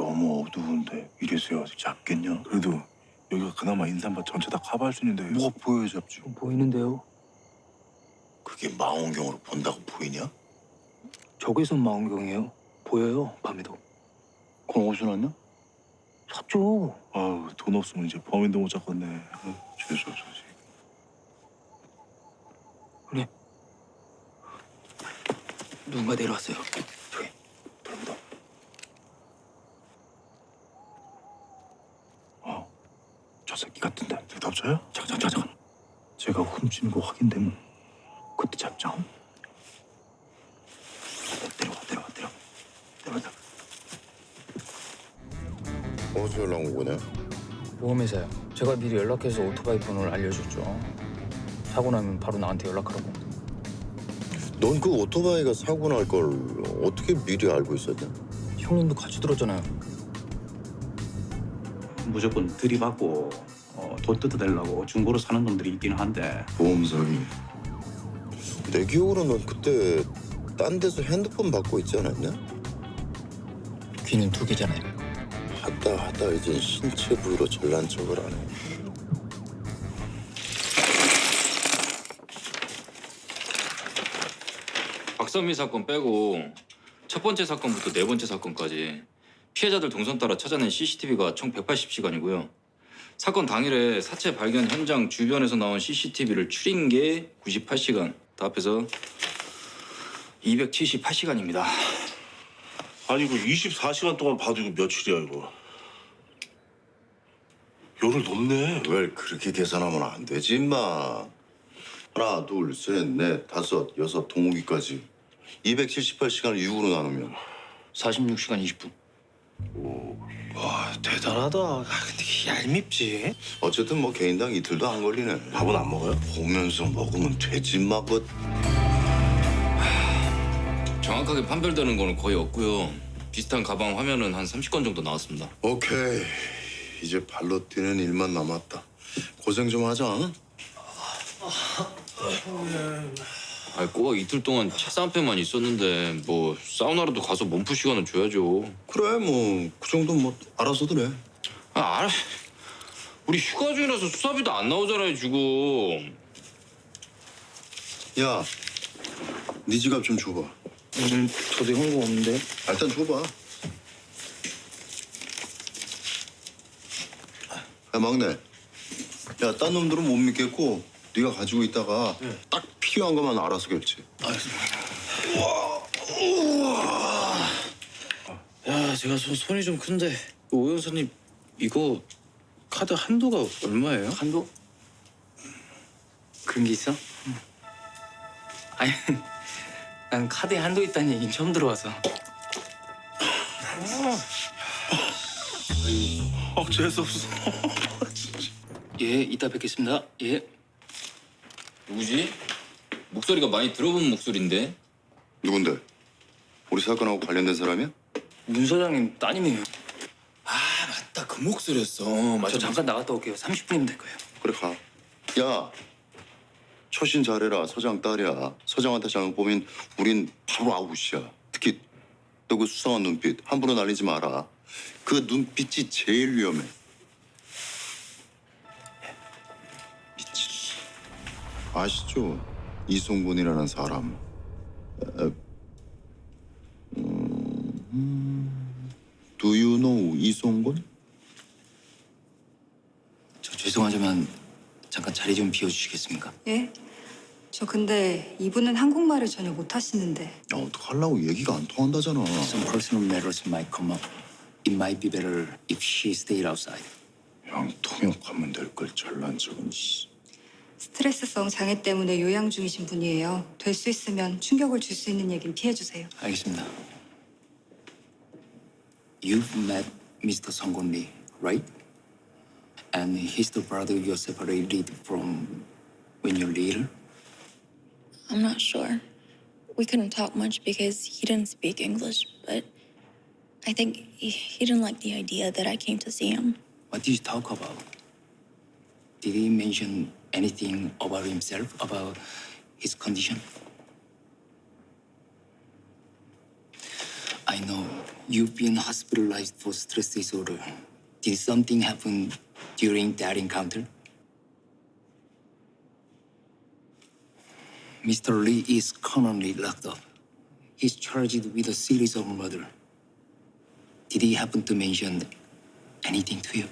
너무 어두운데 이래서야 잡겠냐? 그래도 여기가 그나마 인삼밭 전체 다 커버할 수 있는데 뭐가 보여야 잡지? 보이는데요. 그게 망원경으로 본다고 보이냐? 저기선 망원경이에요. 보여요, 밤에도. 그럼 어디서 났냐? 샀죠. 아우 돈 없으면 이제 범인도 못 잡겠네. 어, 죄송 죄송. 누군가 내려왔어요. 저기, 돌보다. 어, 저 새끼 대답자야? 잠깐, 잠깐, 잠깐. 제가 훔치는 거 확인되면 그때 잡자. 내려와, 내려와, 내려와. 내려와. 어디서 연락 온 거냐? 보험회사요. 제가 미리 연락해서 오토바이 번호를 알려줬죠. 사고 나면 바로 나한테 연락하라고. 넌 그 오토바이가 사고 날 걸 어떻게 미리 알고 있었냐? 형님도 같이 들었잖아요. 무조건 들이받고 어, 돈 뜯어내려고 중고로 사는 놈들이 있기는 한데 보험 사기. 내 기억으로 넌 그때 딴 데서 핸드폰 받고 있지 않았냐? 귀는 두 개잖아요. 하다 하다 이젠 신체 부위로 전란 척을 하네. 박선미 사건 빼고 첫 번째 사건부터 네 번째 사건까지 피해자들 동선 따라 찾아낸 CCTV가 총 180시간이고요. 사건 당일에 사체 발견 현장 주변에서 나온 CCTV를 추린 게 98시간. 다 합해서 278시간입니다. 아니 이거 24시간 동안 봐도 이거 며칠이야 이거 열흘 넘네 왜 그렇게 계산하면 안 되지 임마. 하나 둘 셋 넷 다섯 여섯 동욱이까지 278시간을 6으로 나누면 46시간 20분. 와 대단하다 아, 근데 이게 얄밉지 어쨌든 뭐 개인당 이틀도 안 걸리네. 밥은 안 먹어요? 보면서 먹으면 되지 마. 그 정확하게 판별되는 거는 거의 없고요. 비슷한 가방 화면은 한 30건 정도 나왔습니다. 오케이. 이제 발로 뛰는 일만 남았다. 고생 좀 하자. 응? 아, 꼬박 이틀 동안 차 쌍패만 있었는데 뭐 사우나라도 가서 몸풀 시간은 줘야죠. 그래 뭐 그 정도 뭐 알아서들 해. 아, 알아. 우리 휴가 중이라서 수사비도 안 나오잖아요, 지금. 야, 네 지갑 좀 줘봐. 오늘 저도 현금 없는데. 아, 일단 줘봐. 야 막내. 야, 딴 놈들은 못 믿겠고 네가 가지고 있다가 딱 필요한 것만 알아서 결제. 야 제가 손, 손이 좀 큰데 오 형사님 이거 카드 한도가 얼마예요? 한도? 그런 게 있어? 아니, 난 카드에 한도 있다는 얘기는 처음 들어와서. 아 재수없어 예, 이따 뵙겠습니다. 예. 누구지? 목소리가 많이 들어본 목소리인데. 누군데? 우리 사건하고 관련된 사람이야? 문 사장님 따님이에요. 아, 맞다. 그 목소리였어. 맞아. 저 잠깐 나갔다 올게요. 30분이면 될 거예요. 그래 가. 야, 처신 잘해라. 서장 딸이야. 서장한테 잘못 보면 우린 바로 아웃이야. 특히 너 그 수상한 눈빛 함부로 날리지 마라. 그 눈빛이 제일 위험해. 미친. 아시죠? 이송곤이라는 사람. 에, 음, Do you know 이송곤? 저 죄송하지만 잠깐 자리 좀 비워주시겠습니까? 예? 저 근데 이분은 한국말을 전혀 못하시는데 야, 어떡하려고 얘기가 안 통한다잖아. Some personal matters might come up. It might be better if she stayed outside. 형 통역하면 될 걸 잘난 척은 씨. 스트레스성 장애 때문에 요양 중이신 분이에요. 될 수 있으면 충격을 줄 수 있는 얘기는 피해주세요. 알겠습니다. You've met Mr. Songgon Lee, right? And he's the brother you're separated from when you're little? I'm not sure. We couldn't talk much because he didn't speak English, but I think he, he didn't like the idea that I came to see him. What did you talk about? Did he mention anything about himself, about his condition? I know You've been hospitalized for stress disorder. Did something happen during that encounter? Mr. Lee is currently locked up. He's charged with a series of murder. Did he happen to mention anything to you?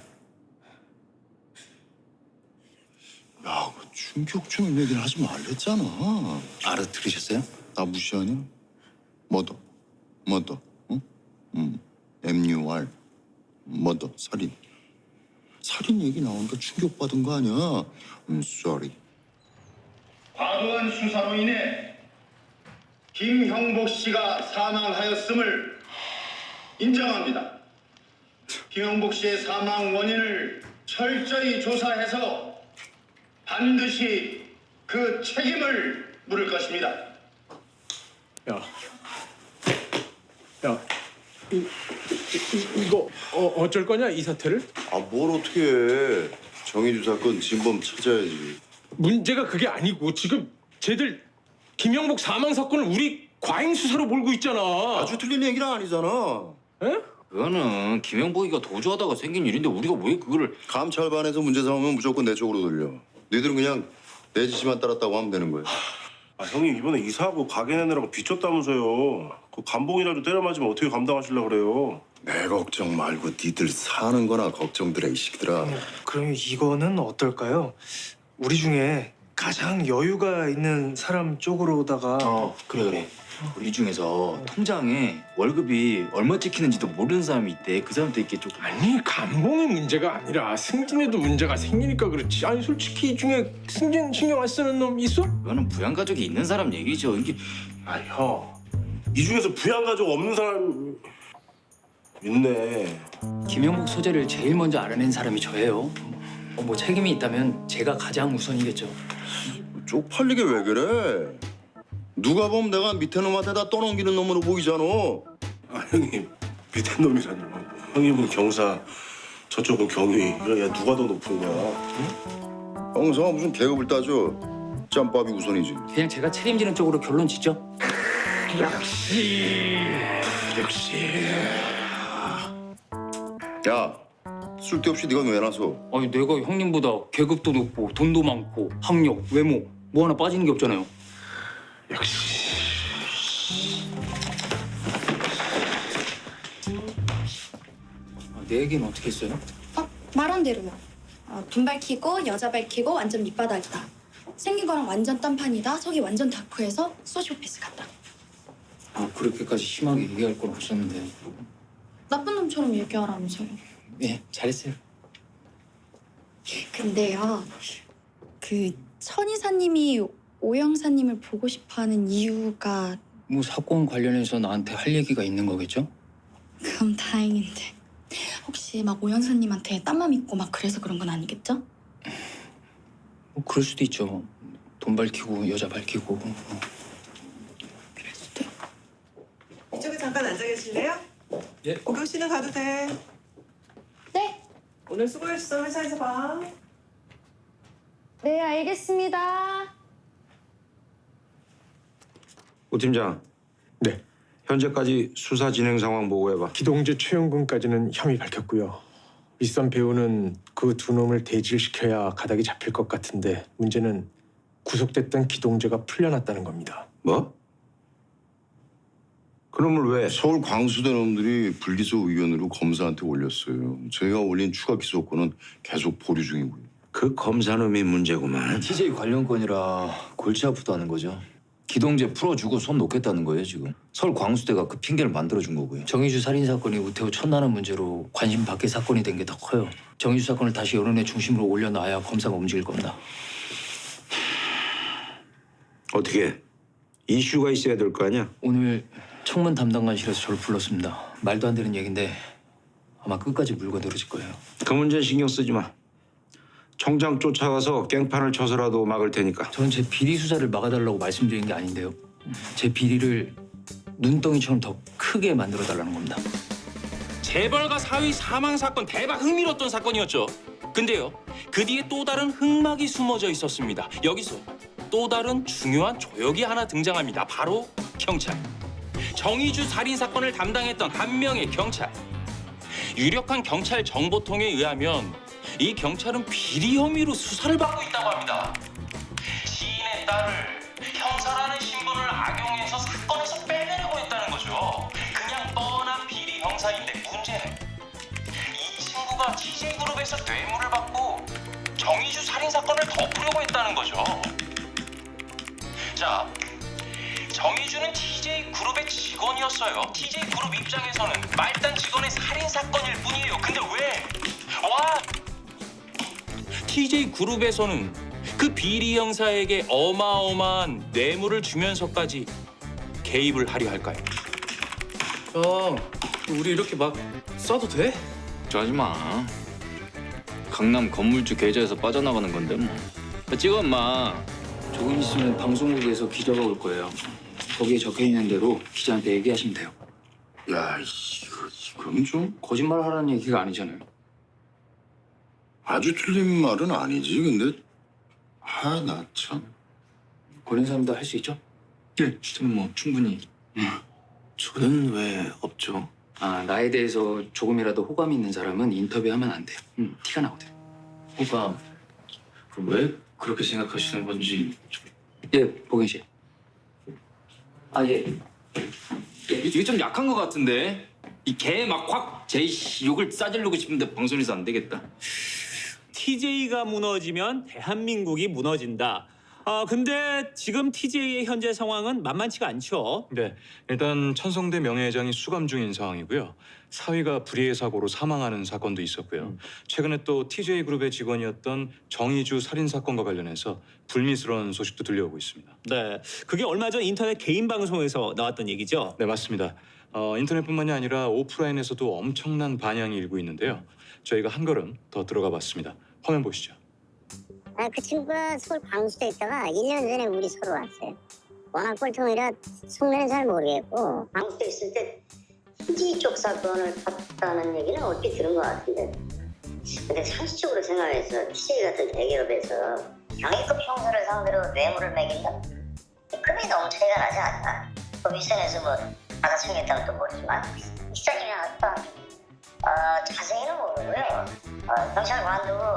충격적인 얘기를 하지 말랬잖아. 알아들으셨어요? 나 무시하냐? 뭐더? 뭐더? 응? 응. MUR. 뭐더? 살인. 살인 얘기 나오니까 충격받은 거 아니야? I'm sorry. 과도한 수사로 인해 김형복 씨가 사망하였음을 인정합니다. 김형복 씨의 사망 원인을 철저히 조사해서 반드시 그 책임을 물을 것입니다. 야, 야, 이, 이, 이거 어, 어쩔 거냐 이 사태를? 아, 뭘 어떻게 해. 정의주 사건 진범 찾아야지. 문제가 그게 아니고 지금 쟤들 김영복 사망 사건을 우리 과잉 수사로 몰고 있잖아. 아주 틀린 얘기는 아니잖아. 에? 그거는 김영복이가 도주하다가 생긴 일인데 우리가 왜 그거를 감찰반에서 문제 삼으면 무조건 내 쪽으로 돌려. 너희들은 그냥 내 지시만 따랐다고 하면 되는 거야. 아 형님 이번에 이사하고 가게 내느라고 빚졌다면서요. 그 감봉이라도 때려 맞으면 어떻게 감당하실려 그래요? 내 걱정 말고 니들 사는 거나 걱정들해 이 새끼들아. 그럼 이거는 어떨까요? 우리 중에 가장 여유가 있는 사람 쪽으로다가 어 그래 그래 우리 중에서 통장에 월급이 얼마 찍히는지도 모르는 사람이 있대 그 사람도 있게 조금 아니 감봉이 문제가 아니라 승진에도 문제가 생기니까 그렇지. 아니 솔직히 이 중에 승진 신경 안 쓰는 놈 있어? 그거는 부양 가족이 있는 사람 얘기죠 이게 아 형. 이 중에서 부양가족 없는 사람 있네. 김영복 소재를 제일 먼저 알아낸 사람이 저예요. 어, 뭐 책임이 있다면 제가 가장 우선이겠죠. 쪽팔리게 왜 그래? 누가 보면 내가 밑에 놈한테 다 떠넘기는 놈으로 보이잖아. 아 형님 밑에 놈이라뇨. 형님은 경사, 저쪽은 경위. 야 누가 더 높은 거야? 형사가 무슨 계급을 따져? 짬밥이 우선이지. 그냥 제가 책임지는 쪽으로 결론 짓죠. 야, 쓸데없이 네가 왜 나서? 아니 내가 형님보다 계급도 높고 돈도 많고 학력, 외모 뭐 하나 빠지는 게 없잖아요. 아, 내 얘기는 어떻게 했어요? 어, 말한 대로요. 어, 돈 밝히고 여자 밝히고 완전 밑바닥이다. 생긴 거랑 완전 딴판이다. 속이 완전 다크해서 소시오패스 같다. 아 그렇게까지 심하게 얘기할 건 없었는데. 나쁜 놈처럼 얘기하라면서요. 예, 잘했어요. 근데요, 그 천이사님이 오영사님을 보고 싶어하는 이유가 뭐 사건 관련해서 나한테 할 얘기가 있는 거겠죠? 그럼 다행인데 혹시 막 오영사님한테 딴맘 있고 막 그래서 그런 건 아니겠죠? 뭐 그럴 수도 있죠. 돈 밝히고 여자 밝히고. 뭐. 이쪽에 잠깐 앉아 계실래요? 예. 오경 씨는 가도 돼. 네, 오늘 수고했어. 회사에서 봐. 네 알겠습니다. 오 팀장. 네. 현재까지 수사 진행 상황 보고해봐. 기동재 최영군까지는 혐의 밝혔고요. 윗선 배우는 그 두 놈을 대질시켜야 가닥이 잡힐 것 같은데 문제는 구속됐던 기동재가 풀려났다는 겁니다. 뭐? 그놈을 왜? 서울 광수대 놈들이 불기소 의견으로 검사한테 올렸어요. 저희가 올린 추가 기소권은 계속 보류 중이고요. 그 검사놈이 문제구만. TJ 관련 건이라 골치 아프다는 거죠 기동제 풀어주고 손 놓겠다는 거예요 지금 서울 광수대가 그 핑계를 만들어준 거고요 정의주 살인 사건이 우태우 천난한 문제로 관심 밖의 사건이 된 게 더 커요. 정의주 사건을 다시 여론의 중심으로 올려놔야 검사가 움직일 겁니다. 어떻게? 이슈가 있어야 될 거 아니야? 오늘 청문 담당관실에서 저를 불렀습니다. 말도 안 되는 얘긴데 아마 끝까지 물고 늘어질 거예요. 그 문제 신경 쓰지 마. 청장 쫓아가서 깽판을 쳐서라도 막을 테니까. 저는 제 비리 수사를 막아달라고 말씀드린 게 아닌데요. 제 비리를 눈덩이처럼 더 크게 만들어 달라는 겁니다. 재벌가 사위 사망 사건 대박 흥미로웠던 사건이었죠. 근데요, 그 뒤에 또 다른 흑막이 숨어져 있었습니다. 여기서 또 다른 중요한 조역이 하나 등장합니다. 바로 경찰. 정의주 살인 사건을 담당했던 한 명의 경찰. 유력한 경찰 정보통에 의하면 이 경찰은 비리 혐의로 수사를 받고 있다고 합니다. 지인의 딸을 형사라는 신분을 악용해서 사건에서 빼내려고 했다는 거죠. 그냥 뻔한 비리 형사인데 문제는 이 친구가 TJ그룹에서 뇌물을 받고 정의주 살인 사건을 덮으려고 했다는 거죠. 자, 정의주는 TJ 그룹의 직원이었어요. TJ 그룹 입장에서는 말단 직원의 살인 사건일 뿐이에요. 근데 왜? 와! TJ 그룹에서는 그 비리 형사에게 어마어마한 뇌물을 주면서까지 개입을 하려 할까요? 형, 우리 이렇게 막 쏴도 돼? 저하지 마. 강남 건물주 계좌에서 빠져나가는 건데 뭐. 찍어 마. 조금 있으면 방송국에서 기자가 올 거예요. 거기에 적혀 있는 대로 기자한테 얘기하시면 돼요. 야, 이거 지금 좀 거짓말 하라는 얘기가 아니잖아요. 아주 틀린 말은 아니지. 근데 아, 나 참. 권인사님도 할 수 있죠? 예, 저는 뭐 충분히. 저는 왜 없죠? 아, 나에 대해서 조금이라도 호감이 있는 사람은 인터뷰하면 안 돼요. 음, 티가 나거든. 호감. 그럼 왜 그렇게 생각하시는 건지 예, 보경 씨. 아 예. 이게 좀 약한 것 같은데. 이 개 막 확제 욕을 싸지르고 싶은데 방송에서 안 되겠다. TJ가 무너지면 대한민국이 무너진다. 아 근데 지금 TJ의 현재 상황은 만만치가 않죠. 네, 일단 천성대 명예회장이 수감 중인 상황이고요. 사위가 불의의 사고로 사망하는 사건도 있었고요. 최근에 또 TJ 그룹의 직원이었던 정의주 살인 사건과 관련해서 불미스러운 소식도 들려오고 있습니다. 네, 그게 얼마 전 인터넷 개인 방송에서 나왔던 얘기죠. 네, 맞습니다. 어, 인터넷뿐만이 아니라 오프라인에서도 엄청난 반향이 일고 있는데요. 저희가 한 걸음 더 들어가 봤습니다. 화면 보시죠. 아, 그 친구가 서울 광주에 있다가 1년 전에 우리 서로 왔어요. 워낙 꼴통이라 속내는 잘 모르겠고 광주에 있을 때 후지 쪽 사건을 봤다는 얘기는 얼핏 들은 것 같은데 근데 상식적으로 생각해서 TJ 같은 대기업에서 경위급 형사를 상대로 뇌물을 매긴다? 금이 너무 차이가 나지 않나? 그 윗선에서 뭐 받아치겠다면 또 모르지만 시작이면 어떤 어, 자세히는 모르고요. 어, 경찰 관도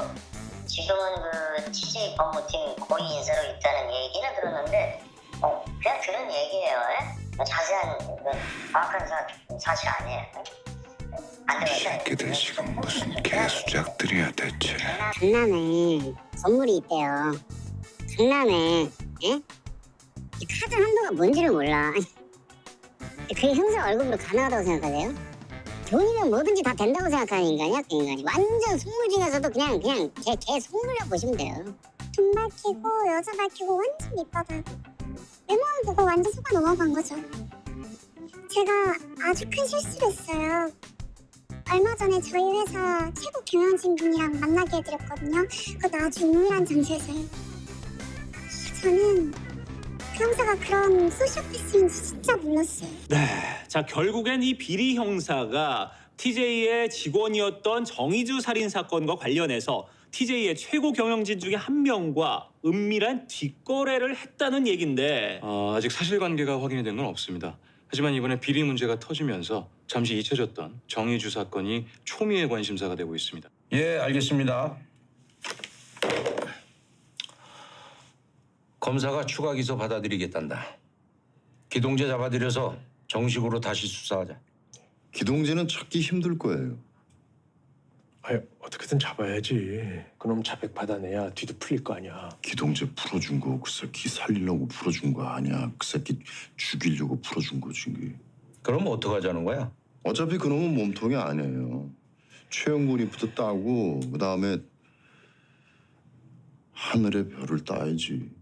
지금은 그 TJ 법무팀 고위 인사로 있다는 얘기는 들었는데 어, 그냥 들은 얘기예요. 예? 자세한 그 정확한 사, 사실 아니에요. 안 되겠다. 새끼들 지금 무슨 개수작들이야 대체. 강남에 건물이 있대요. 강남에 예? 이 카드 한도가 뭔지를 몰라. 그게 형사 월급으로 가능하다고 생각하세요? 돈이면 뭐든지 다 된다고 생각하는 인간이야 그 인간이. 완전 속물 중에서도 그냥 그냥 걔, 걔 속물이라고 보시면 돼요. 돈 밝히고 여자 밝히고 완전 밑바닥 외모는 보고 완전 속아 넘어간 거죠. 제가 아주 큰 실수를 했어요. 얼마 전에 저희 회사 최고 경영진 분이랑 만나게 해드렸거든요. 그것도 아주 은밀한 장소에서요. 저는 그 형사가 그런 소시오패스인지 진짜 몰랐어요 네, 자 결국엔 이 비리 형사가 TJ의 직원이었던 정의주 살인 사건과 관련해서 TJ의 최고 경영진 중에 한 명과 은밀한 뒷거래를 했다는 얘긴데 어, 아직 사실관계가 확인이 된 건 없습니다. 하지만 이번에 비리 문제가 터지면서 잠시 잊혀졌던 정의주 사건이 초미의 관심사가 되고 있습니다. 예, 알겠습니다. 검사가 추가 기소 받아들이겠단다. 기동재 잡아들여서 정식으로 다시 수사하자. 기동재는 찾기 힘들 거예요. 아니, 어떻게든 잡아야지. 그놈 자백 받아내야 뒤도 풀릴 거 아니야. 기동재 풀어준 거 그 새끼 살리려고 풀어준 거 아니야. 그 새끼 죽이려고 풀어준 거지. 그럼 어떡하자는 거야? 어차피 그놈은 몸통이 아니에요. 최영군이부터 따고 그 다음에 하늘의 별을 따야지.